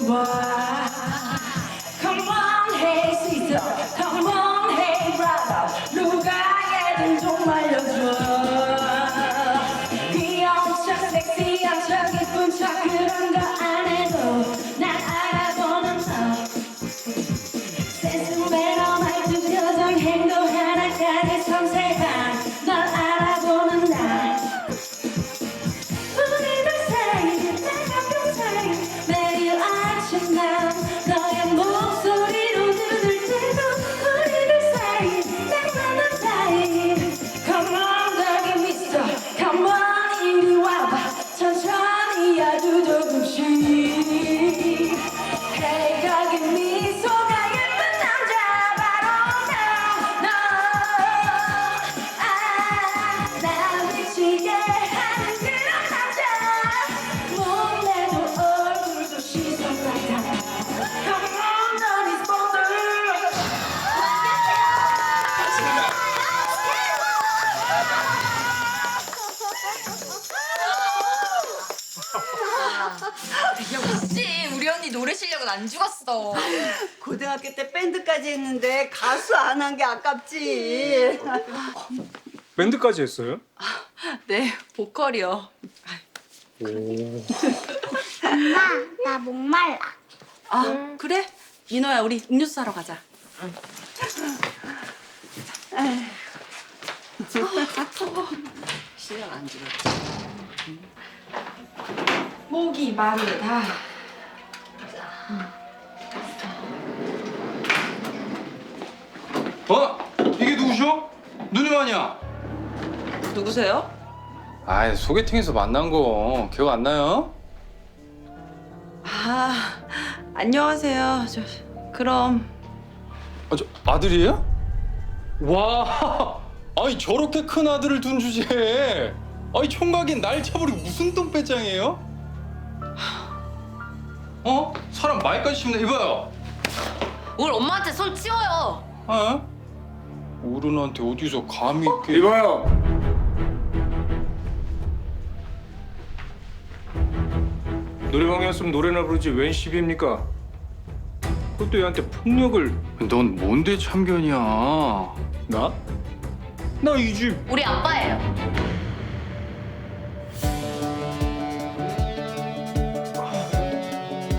Why? 역시 우리 언니 노래 실력은 안 죽었어. 고등학교 때 밴드까지 했는데 가수 안 한 게 아깝지. 밴드까지 했어요? 네, 보컬이요. 엄마, 나 목말라. 아, 그래? 민호야, 우리 음료수 사러 가자. 실력 안 죽었지. 목이 마르다. 어? 이게 누구셔? 누님 아니야? 누구세요? 아 소개팅에서 만난 거 기억 안 나요? 아, 안녕하세요. 저, 그럼 아, 저 아들이에요? 와 아니 저렇게 큰 아들을 둔 주제에 아니 총각인 날 차버리고 무슨 똥배짱이에요? 어? 사람 말까지 씹네 이봐요 우리 엄마한테 손 치워요. 어? 어른한테 어디서 감히 이렇게 이봐요. 노래방이었으면 노래나 부르지 웬 시비입니까? 그것도 얘한테 폭력을 넌 뭔데 참견이야 나? 나 이 집 우리 아빠예요.